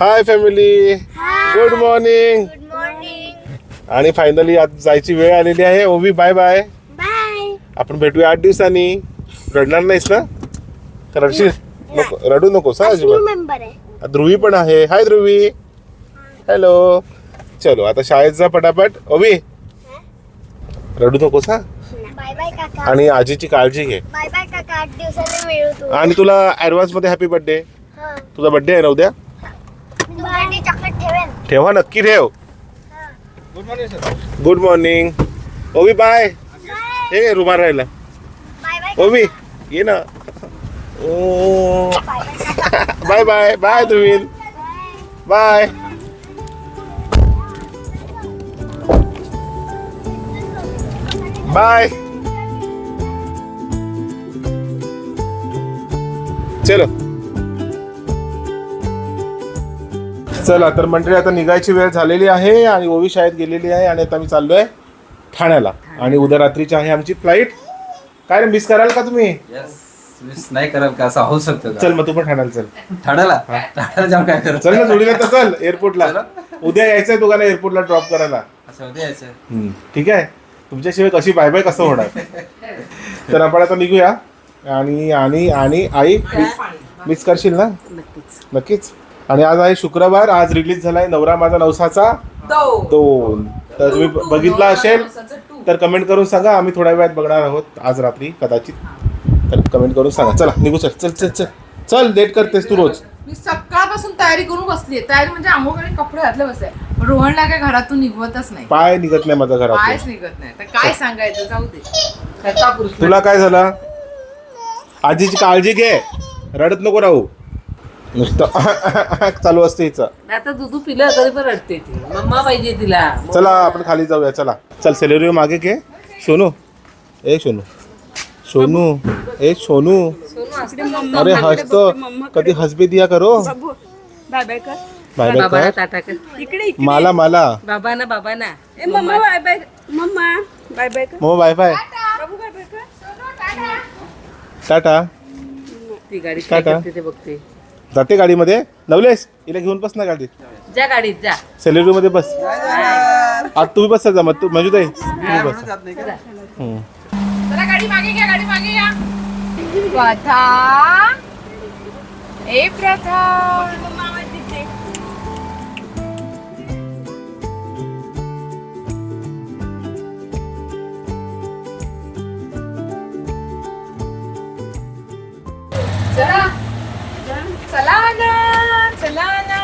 Hi family good morning good morning आणि finally आज जायची वेळ आलेली आहे. ओवी बाय बाय बाय आपण भेटूया आठ दिवसांनी. रडणार नाहीस ना? का रडशील? नको रडू नकोस हा अजिबात. ध्रुवी पण आहे. हाय ध्रुवी. हॅलो चलो आता शाळेत जा पटापट. ओवी. रडू नकोस हा? बाय बाय काका. आणि आजीची काळजी घे. आणि तुला ऍडव्हान्समध्ये हॅपी बर्थडे तुझा बर्थडे आहे ना उद्या? मी तुझ्यासाठी चॉकलेट ठेवेन. ठेवा नक्की ठेव. गुड मॉर्निंग ओवी बाय हे रुमाल राहिला. बाय बाय ओवी ये ना. बाय बाय काका bye bye bye Dhruvin bye bye चलो. चला तर मंडळी आता निघायची वेळ झालेली आहे आणि ओवी शाळेत गेलेली आहे आणि आता मी चाललोय ठाण्याला. आणि उद्या रात्रीची आहे आमची फ्लाईट. काय मिस कराल का तुम्ही? यस मिस नाही कराल का? असं होऊ शकतं का? चल मग तू पण ठाण्याला चल. ठाण्याला? ठाण्याला जाऊन काय करत? चल ना जोडीला तर चल एअरपोर्टला उद्या यायचंय दोघांना एअरपोर्टला ड्रॉप करायला. असं होते यायचं ठीक आहे? तुमच्याशिवाय कशी बाय बाय कसं होणार? तर आपण आता निघूया. आणि आणि आणि आई मिस करशील ना? नक्कीच. आणि आज आहे शुक्रवार आज रिलीज झालाय नवरा माझा नवसाचा. दोन. तर तुम्ही बघितला असेल तर कमेंट करून सांगा. आम्ही थोड्या वेळात बघणार आहोत आज रात्री कदाचित. तर कमेंट करून सांगा. चला निघू चल चल चल चल. चल लेट करतेस तू रोज. मी सकाळपासून तयारी करून बसली तयारी म्हणजे आंघोळ आणि कपडे घातले बसले रोहनला काय घरातून निघवतच नाही. पाय निघत नाही माझा घरात कायच निघत नाही. तर काय सांगायचं? जाऊ दे. तुला काय झालं? आजीची काळजी घे. रडत नको राहू. नुसतं चालू असते हिचं. आता दुधू पिलं तरी पण रडते ती. मम्मा पाहिजे तिला. चला आपण खाली जाऊया चला. चल सेलेरी मागे घे. सोनू ए सोनू. सोनू ए सोनू. अरे हंस तो कधी हंसबे दिया करो. बाय बाय कर. बाय बाय टाटा कर. इकडे मला मला. बाबा ना बाबा ना ए मम्मा बाय बाय मम्मा बाय बाय कर. मग बाय बाय बाबू बाय बाय कर. टाटा. ती गाडी काय टाटा. करते ते बघते. जाते गाडीमध्ये. नवलेश हिला घेऊन बस ना गाडीत जा गाडीत जा. सेलेरी मध्ये बस आज तुम्ही बस जा मग तू मंजू ताई तुम्ही बस. हम्म. चला गाडी मागे घ्या गाडी मागे या. प्रथा. ए प्रथा. चला. चला ना चला ना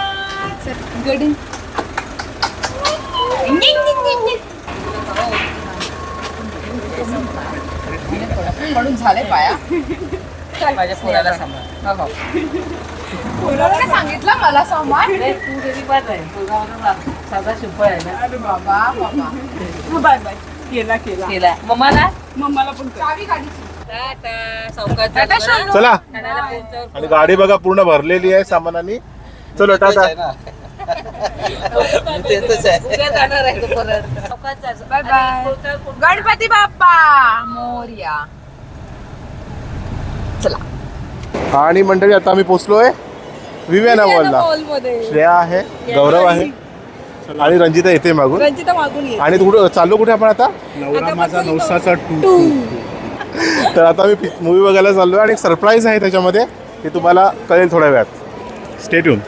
चल- गडी पडून झाले पाया. माझ्या पोराला सांभाळ. कोणाला सांगितलं मला सांभाळ. तू तरी आहे. साधा आहे ना. अरे बाबा बाबा. Bye bye. केला केला. केला. मम्माला? मम्माला पण. चावी गाडीची चला आणि गाडी बघा पूर्ण भरलेली आहे सामानाने. चलो टाटा. गणपती बाप्पा मोर्या. चला. आणि मंडळी आता आम्ही पोचलोय विवेना मॉलला श्रेया आहे गौरव आहे. आणि रंजिता येते मागून. रंजिता मागून ये. आणि कुठं चाललो कुठे आपण आता? नवरा माझा नवसाचा टू. तर आता मी मूवी बघायला चाललोय आणि एक सरप्राईज आहे त्याच्यामध्ये ते तुम्हाला कळेल थोड्या वेळात. स्टेट येऊन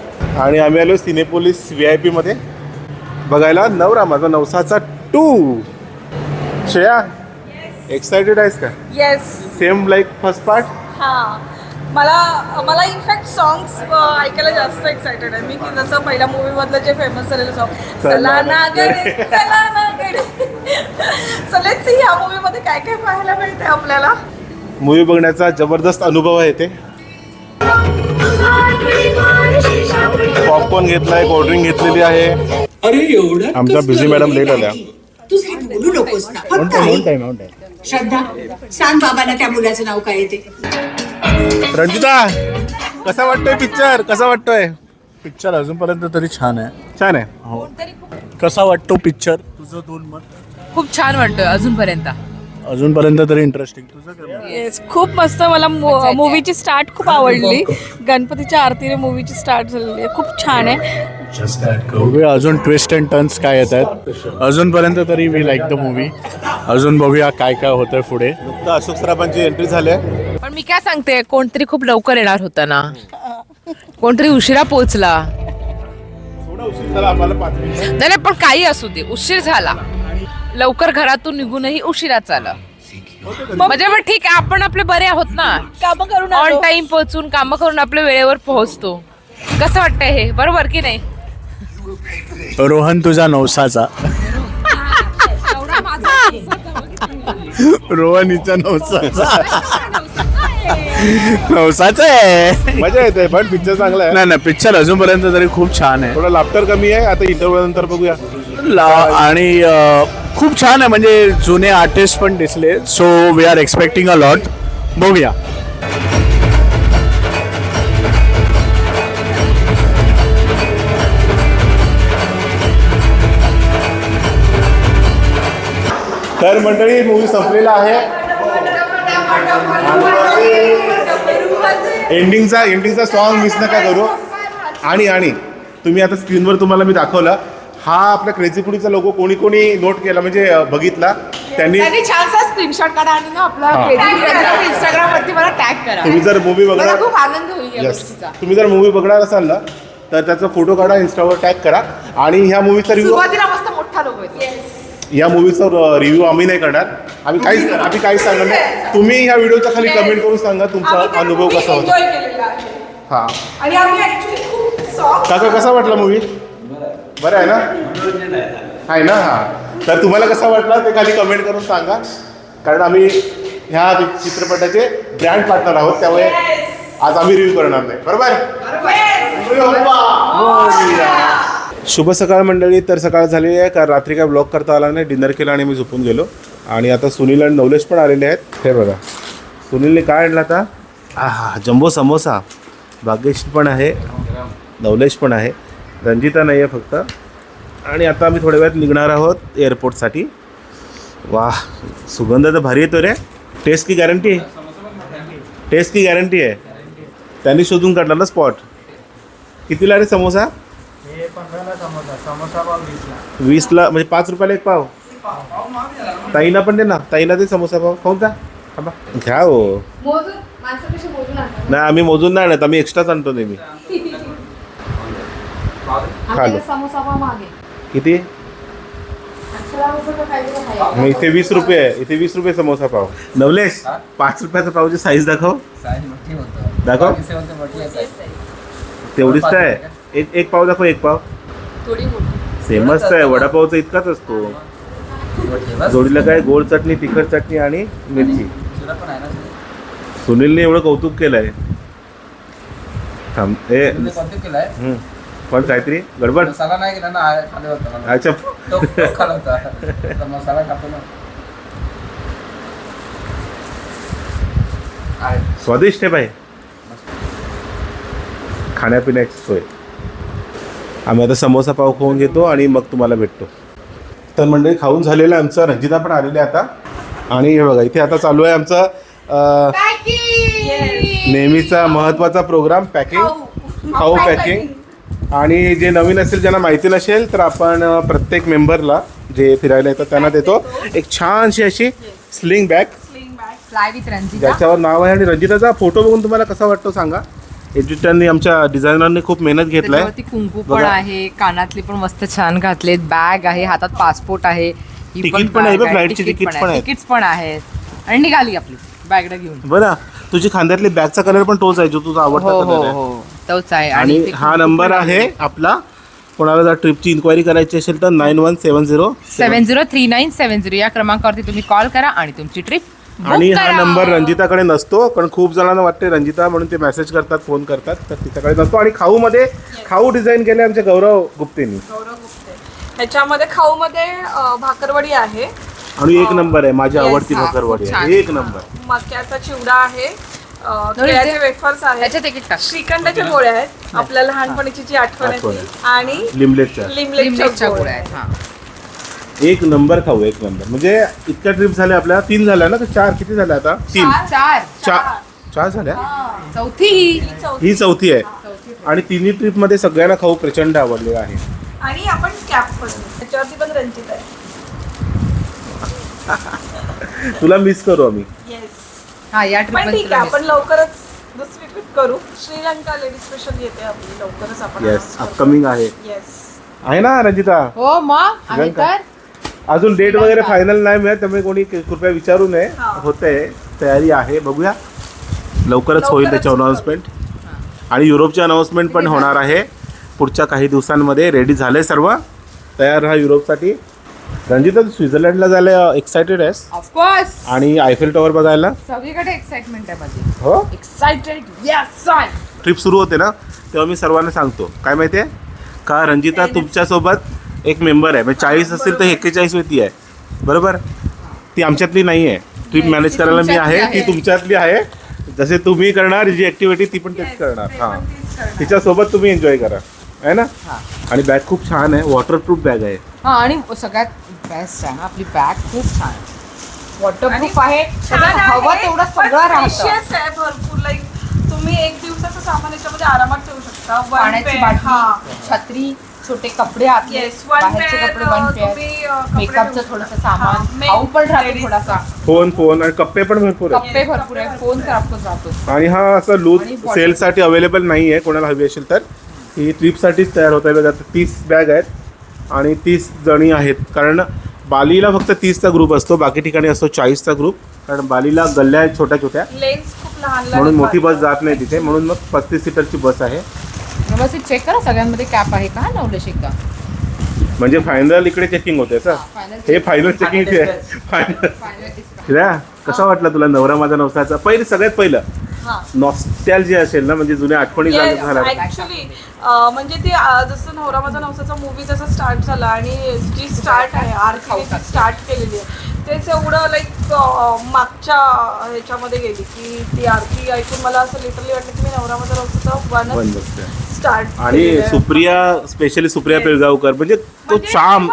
आणि आम्ही आलो सिनेपोलिस व्ही आय पीमध्ये बघायला नवरा माझा नवसाचा टू श्रेया एक्सायटेड आहेस का? Yes same like first part हा. मला मला इनफॅक्ट सॉंग्स ऐकायला जास्त एक्साइटेड आहे. मी की जसं पहिल्या मूवी मधलं जे फेमस झालेलं चला चला ना चलेच ह्या मूवी मध्ये काय काय पाहायला मिळते आपल्याला? मूवी बघण्याचा जबरदस्त अनुभव आहे ते. पॉपकॉर्न घेतलाय कोल्ड्रिंक घेतलेली आहे. अरे एवढं आमच्या बिझी मॅडम लेट आल्या. तू काही बोलू नकोस ना. फक्त ऐक. श्रद्धा सांग बाबांना त्या मुलाचं नाव काय आहे ते. रंजिता कसा वाटतोय पिक्चर कसा वाटतोय? पिक्चर अजूनपर्यंत तरी छान आहे. छान आहे. कसा वाटतो पिक्चर तुझं दोन मत. खूप छान वाटतोय अजूनपर्यंत. अजूनपर्यंत तरी इंटरेस्टिंग तुझं काय येस खूप मस्त मला मूवीची स्टार्ट खूप आवडली. गणपतीच्या आरतीने मूवीची स्टार्ट झालेली आहे. खूप छान आहे. बघूया अजून ट्विस्ट अँड टर्न्स काय येत आहेत. अजूनपर्यंत तरी वी लाईक द मूवी अजून बघूया काय काय होतंय पुढे. नुकतं अशोक सराफांची एंट्री झाली आहे. पण मी काय सांगते कोणतरी खूप लवकर येणार होतं ना. कोणतरी उशिरा पोचला थोडा उशीर झाला आम्हाला पाच मिनिटं. नाही नाही, पण काही असू दे. उशीर झाला. लवकर घरातून निघूनही उशिराच आलं. म्हणजे मग ठीक आहे आपण आपले बरे आहोत ना. कामं करून ऑन आलो. टाइम पोहोचून कामं करून आपल्या वेळेवर पोहोचतो. कसं वाटतंय हे? बरोबर की नाही? रोहन तुझा नवसाचा. रोहन हिचा नवसाचा. नवसाचा आहे. मजा येते पण पिक्चर चांगला आहे. नाही नाही पिक्चर अजूनपर्यंत तरी खूप छान आहे. थोडा लाफ्टर कमी आहे आता इंटरव्ह्यू नंतर बघूया. ला- आणि अ, खूप छान आहे म्हणजे जुने आर्टिस्ट पण दिसले. So we are expecting a lot बघूया. तर मंडळी मूवी संपलेला आहे. एंडिंगचा एंडिंगचा सॉन्ग मिस नका करू. आणि आणि तुम्ही आता स्क्रीनवर तुम्हाला मी दाखवलं. हा आपल्या क्रेझी पुडीचा लोगो कोणी कोणी नोट केला म्हणजे अं, बघितला. त्यांनी त्यांनी छानसा स्क्रीनशॉट काढा आणि ना आपला इंस्टाग्राम वरती मला टॅग करा. तुम्ही जर मूवी मला बघणार खूप आनंद होईल या येस गोष्टीचा. तुम्ही जर मूवी बघणार असाल ना तर त्याचा फोटो काढा इन्स्टावर टॅग करा. आणि ह्या मूवीचा रिव्ह्यू सुरुवातीला मस्त मोठा लोक येतो. या मूवीचा रिव्ह्यू आम्ही नाही करणार. आम्ही काहीच आम्ही काहीच सांगणार नाही. तुम्ही ह्या व्हिडिओच्या खाली कमेंट करून सांगा तुमचा अनुभव कसा होता. एन्जॉय केलेला आहे. हा. आणि आम्ही ऍक्च्युली खूप सॉफ्ट काका कसा वाटला मूवी बरं आहे ना? आहे ना? हा. तर तुम्हाला कसा वाटला ते खाली कमेंट करून सांगा. कारण आम्ही ह्या चित्रपटाचे ब्रँड पार्टनर आहोत त्यामुळे आज आम्ही रिव्ह्यू करणार नाही. बरोबर? शुभ सकाळ मंडळी. तर सकाळ झालेली आहे कारण रात्री काय ब्लॉग करता आला नाही. डिनर केला आणि मी झोपून गेलो. आणि आता सुनील आणि नवलेश पण आलेले आहेत. हे बघा. सुनीलने काय आणलं आता? आहा जम्बो समोसा. भाग्येश पण आहे. नवलेश पण आहे. रंजिता नाही आहे फक्त. आणि आता आम्ही थोड्या वेळात निघणार आहोत एअरपोर्टसाठी. वा सुगंध तर भारी येतो रे. टेस्ट की गॅरंटी आहे टेस्ट की गॅरंटी आहे. त्यांनी शोधून काढला ना स्पॉट कितीला रे समोसा? वीसला म्हणजे पाच रुपयाला एक पाव. ताईना पण दे ना. ताईला दे समोसा पाव. खाऊन जा. घ्या हो. नाही आम्ही मोजून नाही आणत. आम्ही एक्स्ट्राच आणतो नेहमी. खालो समोसा पाव मागे. किती. मग इथे वीस रुपये आहे. इथे वीस रुपये समोसा पाव. नवलेश पाच रुपयाचा पावची साईज दाखव. साईज मोठी होतं. दाखव. तेवढीच काय? आहे? एक एक पाव दाखव एक पाव. सेमच आहे. वडापावचा इतकाच असतो. जोडीला काय? गोड चटणी तिखट चटणी आणि मिरची. तुला पण आहे ना सुनीलने एवढं कौतुक केलंय. थांब ए. पण काहीतरी गडबड. मसाला नाही केला ना आ- खाली होता. अच्छा. तो तो खाला होता. तर मसाला खातो ना. आहे. स्वादिष्ट आहे बाई. खाण्यापिण्याची सोय. आम्ही आता समोसा पाव खाऊन घेतो आणि मग तुम्हाला भेटतो. तर मंडळी खाऊन झालेलं आहे आमचं. रंजिता पण आलेली आहे आता. आणि हे बघा इथे आता चालू आहे आमचा अं, नेहमीचा महत्त्वाचा प्रोग्राम पॅकिंग खाऊ. पॅकिंग आणि जे नवीन असेल ज्यांना माहिती नसेल तर आपण प्रत्येक मेंबरला जे फिरायला येतात त्यांना देतो. एक छानशी अशी sling bag fly with Ranjita ज्याच्यावर नाव आहे आणि रंजिताचा फोटो बघून तुम्हाला कसा वाटतो सांगा. एडिटरनी आमच्या डिझायनरने खूप मेहनत घेतलाय. त्याच्यावरती कुंकू पण बघा. आहे कानातली पण मस्त छान घातलेत. बॅग आहे हातात पासपोर्ट आहे. ही तिकीट पण आहे bag बघ, flightची तिकीट पण आहेत. तिकीट्स पण आहेत. आणि निघाली आपली. बॅगला घेऊन. बरं तुझी खांद्यातली बॅगचा कलर पण तोच आहे जो तुझा आवडता हो हो कलर आहे. हो. तोच आहे आणि हा नंबर आहे आपला. कोणाला जर ट्रिपची इन्क्वायरी करायची असेल तर nine one seven zero seven. Zero three nine seven zero या क्रमांकावरती तुम्ही कॉल करा आणि तुमची ट्रिप आणि हा नंबर रंजिताकडे नसतो कारण खूप जणांना वाटते रंजिता म्हणून ते मेसेज करतात फोन करतात तर तिच्याकडे नसतो. आणि खाऊमध्ये खाऊ डिझाईन केले आमचे गौरव गुप्तेनी. ह्याच्यामध्ये खाऊ मध्ये भाकरवडी आहे. आणि एक नंबर आहे माझी आवडती भाकरवाडी. आहे. एक नंबर. मक्याचा चिवडा आहे. केळ्याचे वेफर्स आहेत. टाक. श्रीखंडाच्या गोळ्या आहेत. आपल्या लहानपणीची जी आठवण आहे आणि लिमलेटच्या. लिमलेटच्या लिंबलेटच्या गोळ्या आहेत हा. एक नंबर खाऊ एक नंबर. म्हणजे इतक्या ट्रिप झाल्या आपल्या. तीन झाल्या ना? का चार किती झाल्या आता? तीन. चार चार. चार. झाल्या? चौथी. ही ही चौथी आहे. आणि तिन्ही ट्रिपमध्ये सगळ्यांना खाऊ प्रचंड आवडलेला आहे. आणि आपण कॅप पण त्याच्यावरती पण रंजित आहे. तुला मिस करू आम्ही. येस हा या ट्रिप पण ठीक आहे आपण लवकरच दुसरी ट्रिप करू. श्रीलंका लेडी स्पेशल येते आपली लवकरच आपण येस अपकमिंग आहे. येस आहे ना रंजिता? हो मग आम्ही श्रीलंका. तर? अजून डेट वगैरे फायनल नाही मिळत त्यामुळे कोणी कृपया विचारू नये. हा. होते तयारी आहे बघूया. लवकरच होईल लवकरच त्याची होतं. अनाऊन्समेंट आणि युरोपची अनाऊन्समेंट पण होणार आहे. पुढच्या काही दिवसांमध्ये रेडी झाले सर्व. तयार राहा युरोपसाठी. रंजिता तू स्वित्झर्लंडला जायला एक्सायटेड आहेस? ऑफकोर्स आणि आयफेल टॉवर बघायला? सगळीकडे एक्साइटमेंट आहे माझी. हो? एक्साइटेड यस ट्रिप सुरू होते ना तेव्हा मी सर्वांना सांगतो. काय माहिती आहे का रंजिता तुमच्यासोबत एक मेंबर आहे. म्हणजे चाळीस असेल तर एक्केचाळीस व्यक्ती आहे. बरोबर? ती आमच्यातली नाही आहे. ट्रिप मॅनेज करायला मी आहे ती. तुमच्यातली आहे. जसे तुम्ही करणार जी ऍक्टिव्हिटी ती पण तेच करणार. हां. तिच्यासोबत तुम्ही एन्जॉय करा. आहे ना? आणि बॅग खूप छान आहे. वॉटरप्रूफ बॅग आहे. हा आणि सगळ्यात बेस्ट आहे ना आपली बॅग खूप छान वॉटरप्रूफ आहे. त्याच्यात हवं आहे, तेवढं सगळं राहतं. आहे भरपूर. लाईक तुम्ही एक दिवसाचं सामान याच्यामध्ये आरामात ठेवू शकता. One पाण्याची pair, हा. बाटली छत्री छोटे कपडे बाहेरचे कपडे वन पेअर मेकअपचं थोडंसं. सामान. खाऊ पण राहतो थोडासा. फोन फोन आणि कप्पे पण भरपूर आहे कप्पे भरपूर आहे फोन तर आपकोच राहतो आणि हा असं लूज आणि bottle. सेलसाठी अवेलेबल नाही आहे कोणाला हवी असेल तर. ही ट्रिपसाठीच तयार होत आहे. बघा तीस बॅग आहेत आणि तीस जणी आहेत. कारण बालीला फक्त तीसचा ग्रुप असतो बाकी ठिकाणी असतो चाळीसचा ग्रुप कारण बालीला गल्ल्या आहेत छोट्या छोट्या. म्हणून मोठी. बस जात नाही तिथे. म्हणून मग पस्तीस सीटरची बस आहे. चेक करा सगळ्यांमध्ये कॅप आहे का? नवलेश म्हणजे फायनल इकडे चेकिंग होते सर. हे फायनल चेकिंग फायनल कसा वाटला तुला नवरा माझा नवसाचा? पहिले सगळ्यात पहिलं. नॉस्टॅल जे असेल ना म्हणजे जुन्या आठवणी झाल्या अं, म्हणजे ती जसं नवरा माझा नवसाचा मूवी जसा स्टार्ट झाला आणि जी स्टार्ट आहे आरती स्टार्ट केलेली आहे तेच एवढं लाईक मागच्या ह्याच्यामध्ये गेली की ती आरती ऐकून मला असं लिटरली वाटलं की मी नवरा माझा नवसाचा वन स्टार्ट आणि सुप्रिया स्पेशली सुप्रिया पिळगावकर म्हणजे तो चाम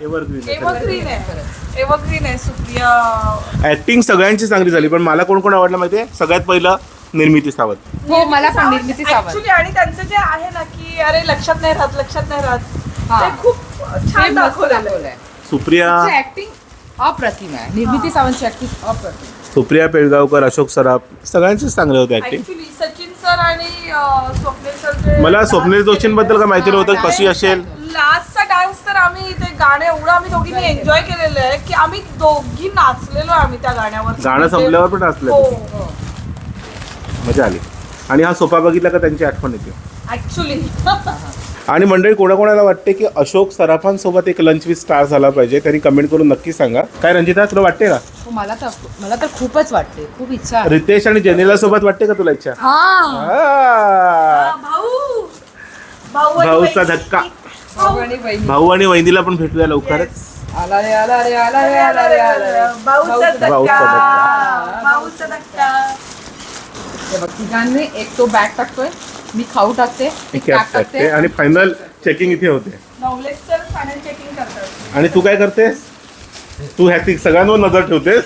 एव्हरग्रीन आहे. एव्हरग्रीन आहे सुप्रिया. ऍक्टिंग सगळ्यांची चांगली झाली पण मला कोण कोण आवडलं माहितीये सगळ्यात पहिलं निर्मिती सावंत. हो मला पण निर्मिती सावंत. आणि त्यांचं जे आहे ना की अरे लक्षात नाही राहत लक्षात नाही राहत हा. ते खूप छान दाखवलेलं आहे. सुप्रिया ऍक्टिंग अप्रतिम आहे. निर्मिती सावंतची ऍक्टिंग अप्रतिम. सुप्रिया पिळगावकर अशोक सराफ सगळ्यांचेच चांगले होते ऍक्टिंग ऍक्च्युली सचिन सर आणि अं, स्वप्नील सर जे मला स्वप्नील जोशींबद्दल काय माहिती नव्हतं कशी असेल? लास्टचा डान्स तर आम्ही ते गाणे एवढं आम्ही दोघींनी एन्जॉय केलेलं आहे की आम्ही दोघी नाचलेलो आहे आम्ही त्या गाण्यावर. गाणं संपल्यावर पण नाचले हो मजा आली. आणि हा सोफा बघितला का त्यांची आठवण येते. ऍक्च्युली आणि मंडळी कोणाकोणाला वाटते की अशोक सराफांसोबत एक लंच विथ स्टार झाला पाहिजे त्यांनी कमेंट करून नक्की सांगा. काय रंजिता तुला वाटते का? हो, मला तर मला तर खूपच वाटते. खूप इच्छा आहे. रितेश आणि जेनेला सोबत वाटते का तुला इच्छा? हा. आ. भाऊ. भाऊ आणि भाऊचा. धक्का. भाऊ आणि बहिणी. भाऊ आणि वहिनीला पण भेटूया लवकरच. आला रे आला रे आला रे आला रे आला रे. भाऊचा धक्का भाऊचा धक्का. भाऊचा धक्का. हे बघ तिघांनी एक तो बॅग टाकतोय. मी खाऊ टाकते कॅप टाकते. आणि फायनल चेकिंग इथे होते. नवलेश सर फायनल चेकिंग करतात. आणि तू काय करतेस? तू ह्या ती सगळ्यांवर नजर ठेवतेस?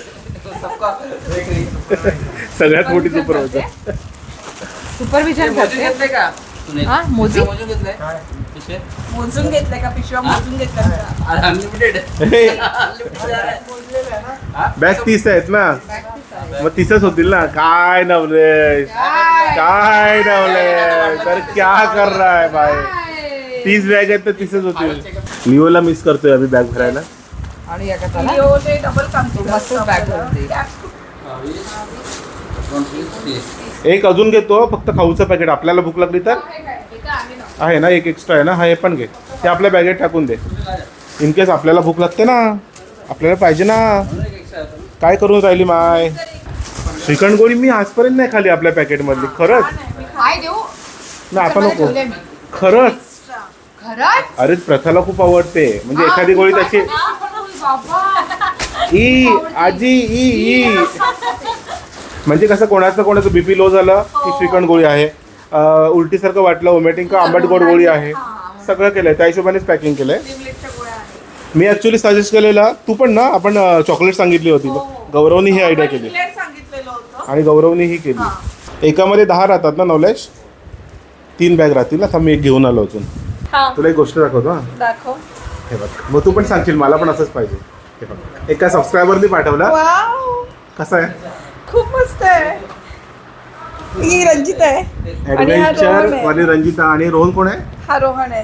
सगळ्यात मोठी सुपरवायझर. सुपरविजन करते. घेतले का? हा मोजी मोजून का पिशव्या? मोजून घेतल्या? अनलिमिटेड बॅग तीस आहेत ना. मग तीसच होतील ना. काय नवलेश? काय? नवलेश? तर क्या कर रहा है भाई? तीस बॅग आहेत तर तीसच होतील. लिओला मिस करतोय आम्ही बॅग भरायला. आणि डबल मस्त एक अजून घेतो फक्त खाऊचं पॅकेट आपल्याला भूक लागली तर? आहे ना एक एक्स्ट्रा आहे ना हा हे पण घे. ते आपल्या बॅगेत टाकून दे. इन केस आपल्याला भूक लागते ना आपल्याला पाहिजे ना. काय करून राहिली माय? श्रीखंड गोळी मी आजपर्यंत नाही खाली आपल्या पॅकेटमधली खरंच. ना आता नको. खरंच. अरे प्रथाला खूप आवडते. म्हणजे एखादी गोळी त्याची ई आजी ई ई. म्हणजे कसं कोणाचं कोणाचं बीपी लो झालं की श्रीखंड गोळी आहे. अं, उलटीसारखं वाटलं ओमेटिंग का आंबट गोड गोळी आहे. सगळं केलंय. त्या हिशोबानेच पॅकिंग केलंय. लिमलेटच्या गोळ्या आहेत. मी ऍक्च्युली सजेस्ट केलेला तू पण ना आपण चॉकलेट सांगितली होती. गौरवनी ही आयडिया केली. Chocolate सांगितलेलं होतं. आणि गौरवनी ही केली. एकामध्ये दहा राहतात ना नवलेश? तीन बॅग राहतील ना मी एक घेऊन आलो अजून. हा. तुला एक गोष्ट दाखवतो हा. दाखव. हे बघ. मग तू पण सांगशील मला पण असंच पाहिजे. हे बघ. एका सबस्क्रायबरनी पाठवला. वाव. कसा आहे? खूप मस्त आहे. ही रंजित आहे आणि हा रोहन ऍडव्हेंचर आहे. वाली रंजिता आणि रोहन कोण आहे हा रोहन आहे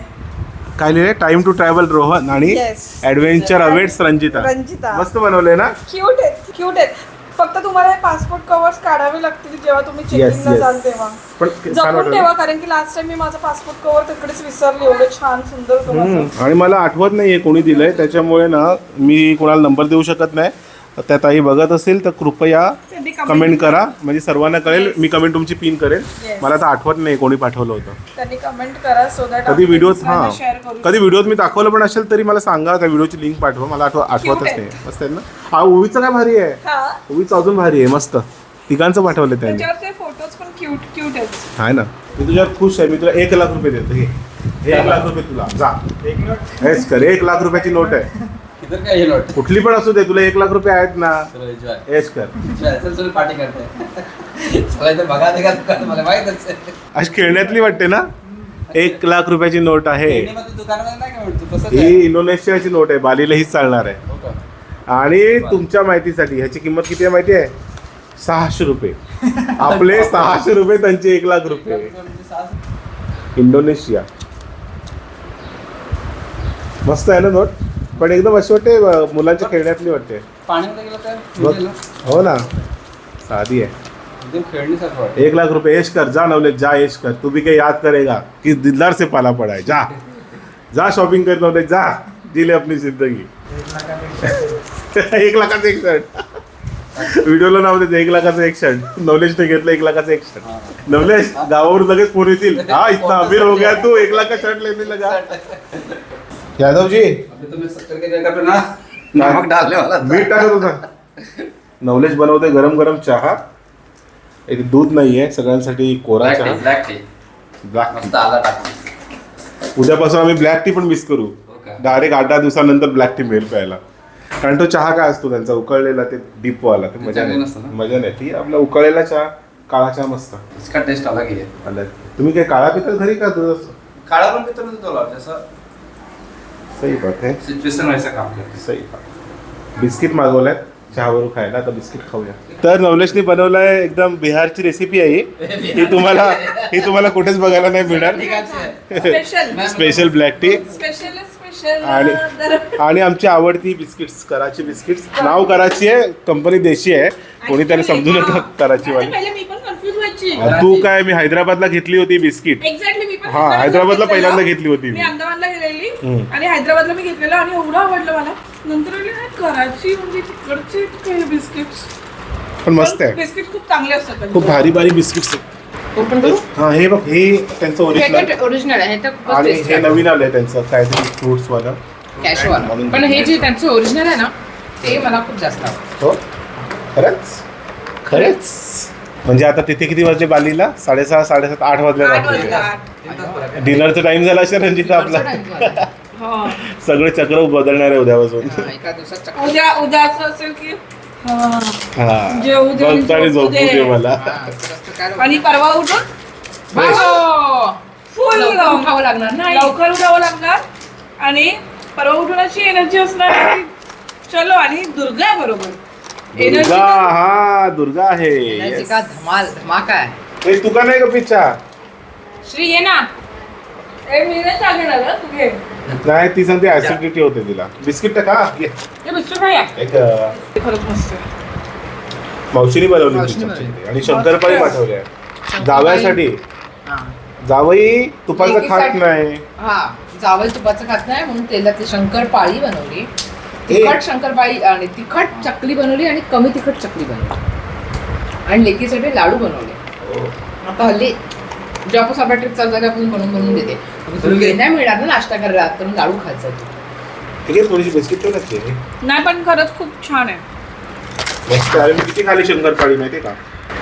काय लिहिले टाइम टू ट्रॅव्हल रोहन आणि Yes. Adventure awaits Ranjita Ranjita. मस्त बनवले ना क्यूट आहेत क्यूट आहेत फक्त तुम्हाला हे पासपोर्ट कवर्स काढावे लागतील जेव्हा तुम्ही Yes, चेकिंगला yes. जाल तेव्हा पण छान जपून वाटलं. ठेवा कारण की लास्ट टाइम मी माझं पासपोर्ट कवर तिकडेच विसरले एवढं छान सुंदर. हम्म. आणि मला आठवत नाहीये कोणी दिलंय त्याच्यामुळे ना मी कोणाला नंबर देऊ शकत नाही त्या ताई बघत असेल तर कृपया कमेंट करा. म्हणजे सर्वांना कळेल मी कमेंट तुमची पिन करेल. मला तर आठवत नाही कोणी पाठवलं होतं. कमेंट करा सो दॅट कधी व्हिडिओत हा. कधी व्हिडिओत मी दाखवलं पण असेल तरी मला सांगा त्या व्हिडिओची लिंक पाठवा. मला आठव आठवतच आहे. नाही. मस्त आहे ना? हा उवीचं काय भारी आहे. हा. उवीचं अजून भारी आहे. मस्त. तिघांचं पाठवलं त्यांनी. त्याच्यावर ते फोटोज पण क्यूट क्यूट आहेत. आहे ना. मी तुझ्यावर खुश आहे. मी तुला एक लाख रुपये देतो. हे. हे एक लाख रुपये तुला. जा. हेच कर. एक लाख रुपयाची नोट आहे. इधर काय हे नोट? कुठली पण असू दे तुला एक लाख रुपये आहेत ना. चलो एन्जॉय हेच कर चल चल पार्टी करते. चला इथं बघा ते का दुकान मला माहितच आहे. अशी खेळण्यातली वाटते ना? एक लाख रुपयाची नोट आहे. खेळणीमध्ये दुकानामध्ये नाही का मिळतो? तसंच ही इंडोनेशियाची नोट आहे बालीला हीच चालणार आहे. हो का? आणि तुमच्या माहितीसाठी ह्याची किंमत किती आहे माहिती आहे? सहाशे रुपये. आपले सहाशे रुपये त्यांचे एक लाख रुपये. म्हणजे इंडोनेशिया. मस्त आहे ना नोट? पण एकदम अशी वाटते अं, मुलांच्या खेळण्यातली वाटते. पाण्यामध्ये गेलं तर बघ भिजेल ना. हो ना. साधी आहे. एकदम खेळणीसारखं वाटतं. एक लाख रुपये ऐश कर जा नवलेश जा ऐश कर. तू भी काही याद करेगा कि दिलदार से पाला पड़ा है जा. जा शॉपिंग कर नवलेश जा. जी ले अपनी जिंदगी. एक लाखाचं एक शर्ट व्हिडिओला नाव देते एक लाखाचं एक शर्ट नवलेशने घेतलं एक लाखाचं एक शर्ट नवलेश गावावरून लगेच फोन येतील. हा इतना अमीर हो गया तू. एक लाख शर्ट लेने लगा. यादव जी के नमक डालने वाला. मीठ टाकत होता. नवलेश बनवते गरम गरम चहा. एक दूध नाहीये सगळ्यांसाठी कोरा चहा. ब्लॅक टी ब्लॅक मस्त आला टाकून. उद्यापासून आम्ही ब्लॅक टी पण मिस करू. हो का? डायरेक्ट आठ दहा दिवसानंतर ब्लॅक टी मिळेल प्यायला. कारण तो चहा काय असतो त्यांचा? उकळलेला ते डीप वाला ते मजा नाही? मजा नाही. ती आपला उकळलेला चहा काळा चहा मस्त. टेस्ट अलग ही है. आला तुम्ही काय काळा पिता घरी का दूध काळा पण पितो ना जसं सही बात आहे सिच्युएशन वैसा काम करते सही बात। बिस्किट मागवलाय चहावरून खायला आता बिस्किट खाऊया. तर नवलेशनी बनवलाय एकदम बिहारची रेसिपी आहे ही. ही तुम्हाला ही तुम्हाला कुठेच बघायला नाही मिळणार. Special special black tea special special आणि आणि आमची आवडती बिस्किट्स कराची बिस्किट्स. नाव कराची आहे कंपनी देशी आहे. कोणी त्याला समजू नका कराची वाली व्हायची तू काय मी हैदराबादला घेतली होती बिस्किट. एक्झॅक्टली मी पण हा, हैदराबादला पहिल्यांदा घेतली होती मी. अहमदाबादला गेलेली. आणि हैदराबादला मी घेतलेलं आणि एवढं आवडलं मला. नंतर म्हणले, "हा, कराची म्हणजे तिकडचे काही बिस्किट्स. पण मस्त आहे. बिस्किट खूप चांगले असतात. खूप भारी भारी बिस्किट्स हा हे बघ हे त्यांचं ओरिजिनल ओरिजिनल आहे. तर आणि हे नवीन आलंय त्यांचं काहीतरी फ्रुट्स वाला कॅशवाला पण हे जे त्यांचं ओरिजिनल आहे ना ते मला खूप जास्त आवडतं. हो? खरंच? खरंच? म्हणजे आता तिथे किती वाजले बालीला? साडेसहा साडेसात आठ वाजले रात्री. डिनरचा टाइम झाला असेल रंजिता आपला. हा. सगळे चक्र बदलणार आहे उद्यापासून. उद्या उद्या असं असेल की? हा. हा. आणि झोपू दे. मला. हा, आणि परवा उठून! फुल लवकर उठावं लागणार. नाही. लवकर उठावं लागणार. आणि परवा उठून अशी एनर्जी असणार चलो आणि दुर्गा बरोबर. दुर्गा हा दुर्गा आहे. Energy Yes. का धमाल धमाका आहे ए, तू का नाही का पिच्छा श्री ये ना. ए, मी नाही सांगणार हं, तू घे. नाही ती सांगते ऍसिडिटी होते तिला. बिस्किट टाका घे. हे बिस्किट खाया एक अं, खरंच मस्त आहे. मावशीने बनवली मावशीने तिच्यासाठी. बनवली. आणि शंकरपाळी पाठवल्या जावयासाठी. हा. जावई तुपाचं खात. नाही. हा जावई तुपाचं खात नाही म्हणून तेलातली शंकरपाळी बनवली. तिखट शंकरपाळी आणि तिखट चकली बनवली आणि कमी तिखट चकली बनवली. आणि लेकीसाठी लाडू बनवले. आता हल्ली जेव्हापासून आपला ट्रिप चालू झाल्यापासून बनवून बनवून देते. वेळ नाही मिळणार ना नाश्ता करायला तर लाडू खायचा तू. ठीक आहे थोडीशी बिस्किट नाही पण खरंच खूप छान आहे. किती खाली शंकरपाळी माहिती का?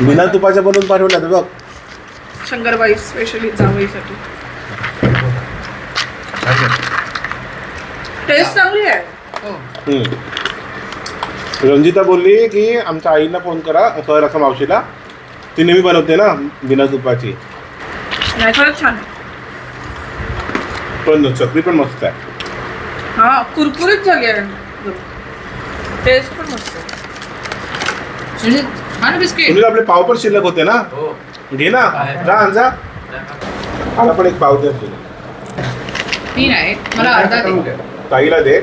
बिना तुपाच्या बनवून पाठवल्या तर बघ. शंकरबाई स्पेशली जावईसाठी टेस्ट चांगली आहे. हो. रंजिता बोलली की आमच्या आईला फोन करा कर असं मावशीला. ती नेहमी बनवते ना बिना तुपाची. नाही खरंच छान आहे. पण चकली पण मस्त आहे. हा कुरकुरीत झाली आहे. टेस्ट पण मस्त आहे. सुनील खा ना बिस्किट? सुनील आपले पाव पण शिल्लक होते ना? हो. घे ना. जा आण जा. मला पण एक पाव सुनील. तीन आहे. मला अर्धा दे. ताईला दे.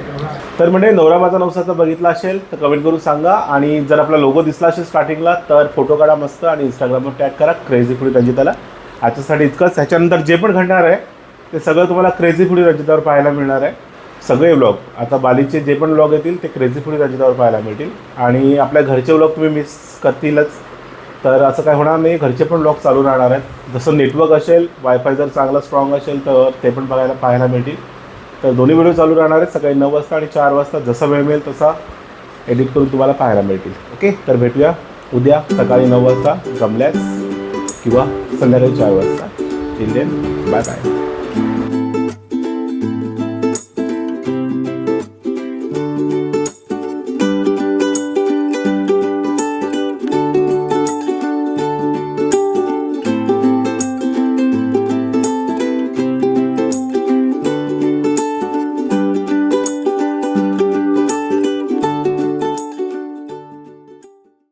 तर म्हणजे नवरा माझा नवसाचा बघितला असेल तर कमेंट करून सांगा. आणि जर आपला लोगो दिसला असेल स्टार्टिंगला तर फोटो काढा मस्त आणि इंस्टाग्रामवर टॅग करा क्रेझी फुडी रंजिताला. आजच्यासाठी इतकंच. ह्याच्यानंतर जे पण घडणार आहे ते सगळं तुम्हाला क्रेझी फुडी रंजितावर पाहायला मिळणार आहे. सगळे व्लॉग आता बालीचे जे पण व्लॉग येतील ते क्रेझी फुडी रंजितावर पाहायला मिळतील. आणि आपल्या घरचे व्लॉग तुम्ही मिस करतीलच. तर असं काय होणार नाही. घरचे पण ब्लॉग चालू राहणार आहेत. जसं नेटवर्क असेल वायफाय जर चांगला स्ट्रॉंग असेल तर ते पण बघायला पाहायला मिळतील. तर दोन्ही व्हिडिओ चालू राहणार आहेत. सकाळी नऊ वाजता आणि चार वाजता जसा वेळ मिळेल तसा एडिट करून तुम्हाला पाहायला मिळतील. ओके तर भेटूया उद्या सकाळी नऊ वाजता जमल्यास किंवा संध्याकाळी चार वाजता. Till then bye bye